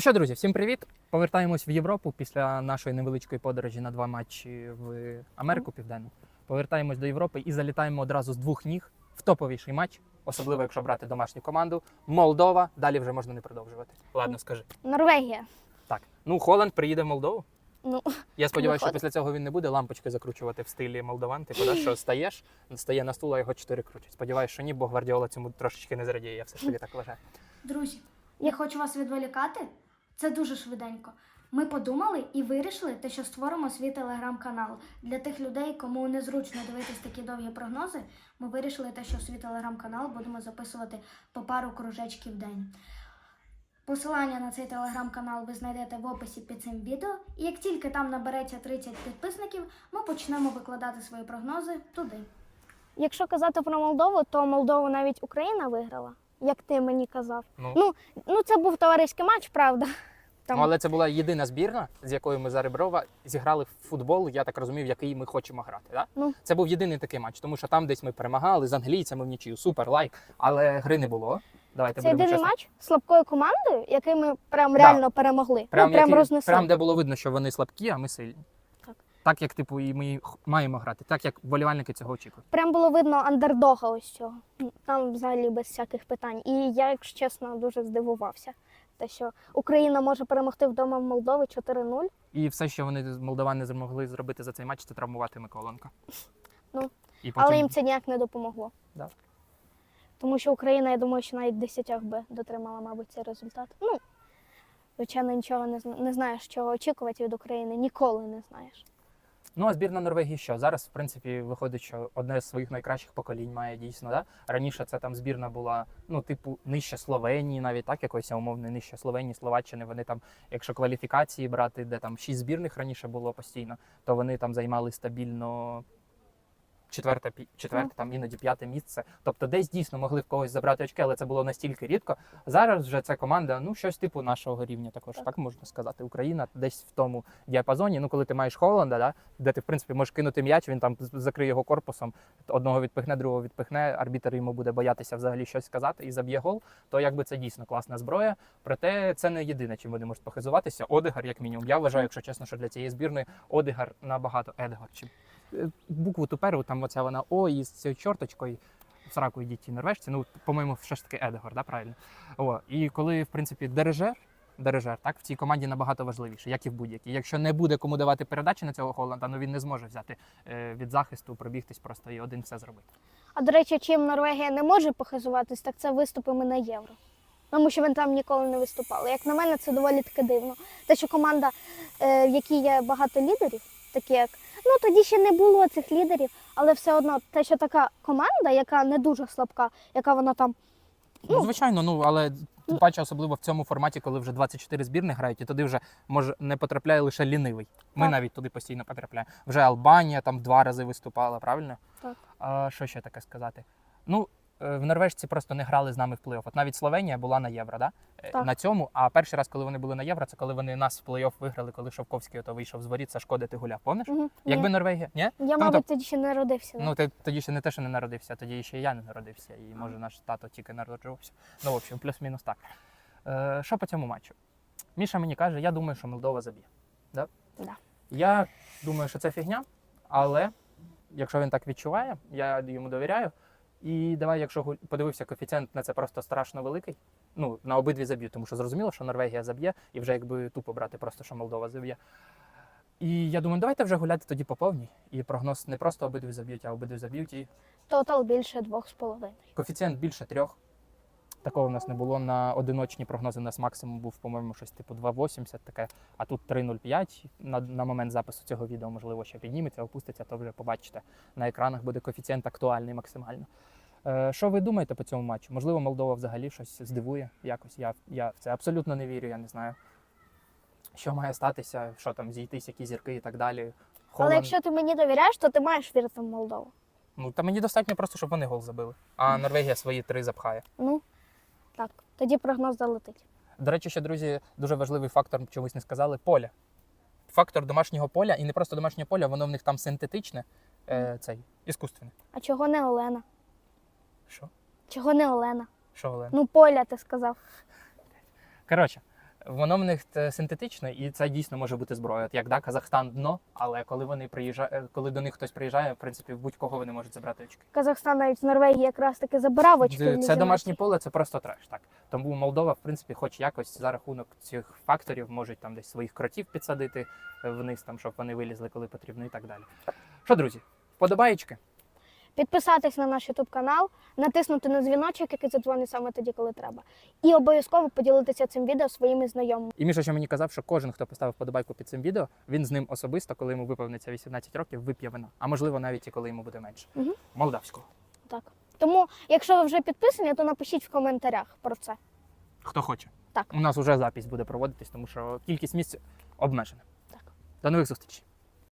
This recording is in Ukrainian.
Що, друзі, всім привіт! Повертаємось в Європу після нашої невеличкої подорожі на два матчі в Америку Південну. Повертаємось до Європи і залітаємо одразу з двох ніг в топовіший матч, особливо якщо брати домашню команду. Молдова. Далі вже можна не продовжувати. Ладно, скажи. Норвегія. Так. Ну, Холанд приїде в Молдову. Ну, Я сподіваюся, що після цього він не буде лампочки закручувати в стилі молдаван. Типу, да, що стаєш, стає на стул, а його чотири крутять. Сподіваюся, що ні, бо Гвардіола цьому трошечки не зрадіє. Я все ж таки так вважаю. Друзі, я хочу вас відволікати. Це дуже швиденько. Ми подумали і вирішили, те, що створимо свій телеграм-канал. Для тих людей, кому незручно дивитись такі довгі прогнози, ми вирішили те, що свій телеграм-канал будемо записувати по пару кружечків в день. Посилання на цей телеграм-канал ви знайдете в описі під цим відео. І як тільки там набереться 30 підписників, ми почнемо викладати свої прогнози туди. якщо казати про Молдову, то Молдову навіть Україна виграла, як ти мені казав. Ну. Ну, ну це був товариський матч, правда. Там, Ну, але це була єдина збірна, з якою ми за Реброва зіграли в футбол, я так розумів, в який ми хочемо грати. Да? Ну. Це був єдиний такий матч, тому що там десь ми перемагали з англійцями в нічию, супер лайк, але гри не було. Давайте це будемо єдиний чесно. матч слабкою командою, який ми прям Да. реально перемогли. Прям, ну, прям який- рознесли. прям де було видно, що вони слабкі, а ми сильні. Так. Так як типу, і ми х- маємо грати, так як вболівальники цього очікують. Прям було видно андердога ось цього. Там взагалі без всяких питань. І я, якщо чесно, дуже здивувався. Те, що Україна може перемогти вдома в Молдові 4-0. І все, що вони з молдавани змогли зробити за цей матч, це травмувати Миколенка. Ну, і Але їм це ніяк не допомогло. Да. Тому що Україна, я думаю, що навіть в десятях би дотримала, мабуть, цей результат. Ну, звичайно, нічого не, зна- не знаєш, чого очікувати від України. Ніколи не знаєш. Ну а збірна Норвегії що? Зараз, в принципі, виходить, що одне з своїх найкращих поколінь має дійсно. Да? Раніше це там збірна була, ну, типу, нижче Словенії, навіть так, якоїсь умовно, нижче Словенії, Словаччини. Вони там, якщо кваліфікації брати, де там шість збірних раніше було постійно, то вони там займали стабільно. Четверте, четверте, там іноді п'яте місце. Тобто десь дійсно могли в когось забрати очки, але це було настільки рідко. Зараз вже ця команда, ну щось типу нашого рівня, також так, Так. можна сказати. Україна десь в тому діапазоні. Ну, коли ти маєш Холланда, да, де ти в принципі можеш кинути м'яч, він там закриє його корпусом, одного відпихне, другого відпихне. Арбітер йому буде боятися взагалі щось сказати і заб'є гол. То якби це дійсно класна зброя. Проте це не єдине, чим вони можуть похизуватися. Одегар, як мінімум. Я вважаю, якщо чесно, що для цієї збірної Одегар набагато Едгар. Букву туперу, там оця вона О із цією чорточкою. В сраку йдіть ті норвежці. Ну, по-моєму, все ж таки Едегор, да, правильно? О, і коли, в принципі, Дережер, Дережер, так, в цій команді набагато важливіше, як і в будь-якій. Якщо не буде кому давати передачі на цього Холланда, ну він не зможе взяти е, від захисту, пробігтись просто і один все зробити. А до речі, чим Норвегія не може похизуватись, так це виступами на євро. Тому що він там ніколи не виступали. Як на мене, це доволі таки дивно. Те, що команда, е, в якій є багато лідерів, такі як ну тоді ще не було цих лідерів, але все одно те, що така команда, яка не дуже слабка, яка вона там Ну, Ну. звичайно, ну але тим паче, особливо в цьому форматі, коли вже 24 збірни грають, і туди вже може не потрапляє лише лінивий. Ми Так. навіть туди постійно потрапляємо. Вже Албанія там два рази виступала, правильно? Так. А що ще таке сказати? Ну. Е, В норвежці просто не грали з нами в плей-офф. От навіть Словенія була на євро, да? Е, Так. на цьому. А перший раз, коли вони були на євро, це коли вони нас в плей-офф виграли, коли Шовковський ото вийшов з воріт, це шкодити гуляв. Помниш? Мгм. Якби Ні. Норвегія, ні? я, ну, мабуть, то- тоді ще не родився. Ну, ти тоді ще не те, що не народився, тоді ще і я не народився. І може наш тато тільки народжувався. Ну, в общем, плюс-мінус так. Е, що по цьому матчу? Міша мені каже, я думаю, що Молдова заб'є. Да? Да. Я думаю, що це фігня, але якщо він так відчуває, я йому довіряю. І давай, якщо подивився коефіцієнт на це просто страшно великий. Ну, на обидві заб'ють, тому що зрозуміло, що Норвегія заб'є, і вже якби тупо брати, просто що Молдова заб'є. І я думаю, давайте вже гуляти тоді по повній. І прогноз не просто обидві заб'ють, а обидві заб'ють. І Тотал більше двох з половиною. Коефіцієнт більше трьох. Такого в нас не було. На одиночні прогнози у нас максимум був, по-моєму, щось типу 2,80 таке, а тут 3,05. На, на момент запису цього відео, можливо, ще підніметься, опуститься, то вже побачите. На екранах буде коефіцієнт актуальний максимально. Е, що ви думаєте по цьому матчу? Можливо, Молдова взагалі щось здивує якось. Я, я в це абсолютно не вірю, я не знаю. Що має статися, що там зійтись, які зірки і так далі. Але якщо ти мені довіряєш, то ти маєш вірити в Молдову. Ну, та мені достатньо просто, щоб вони гол забили. А Норвегія свої три запхає. Ну так, тоді прогноз залетить. До речі, ще друзі, дуже важливий фактор, чомусь не сказали поля. Фактор домашнього поля, і не просто домашнє поля, воно в них там синтетичне, е, цей, іскусственне. А чого не Олена? Що? Чого не Олена? Що, Олена? Ну, Поля, ти сказав. Коротше, Воно в них е, синтетичне, і це дійсно може бути зброя. Як да, Казахстан дно, але коли вони приїжджають, коли до них хтось приїжджає, в принципі, в будь-кого вони можуть забрати очки. Казахстан навіть з Норвегії якраз таки забирав очки. Це домашнє поле, це просто треш. Так тому Молдова, в принципі, хоч якось за рахунок цих факторів можуть там десь своїх кротів підсадити е, вниз, там щоб вони вилізли, коли потрібно, і так далі. Що, друзі, вподобаєчки? Підписатись на наш YouTube канал, натиснути на дзвіночок, який задзвонить саме тоді, коли треба. І обов'язково поділитися цим відео своїми знайомими. І Міша ще мені казав, що кожен, хто поставив вподобайку під цим відео, він з ним особисто, коли йому виповниться 18 років, вип'є вина. А можливо, навіть і коли йому буде менше. Мгм. Молдавського. Так. Тому, якщо ви вже підписані, то напишіть в коментарях про це. Хто хоче. Так. У нас вже запись буде проводитись, тому що кількість місць обмежена. Так. До нових зустрічей.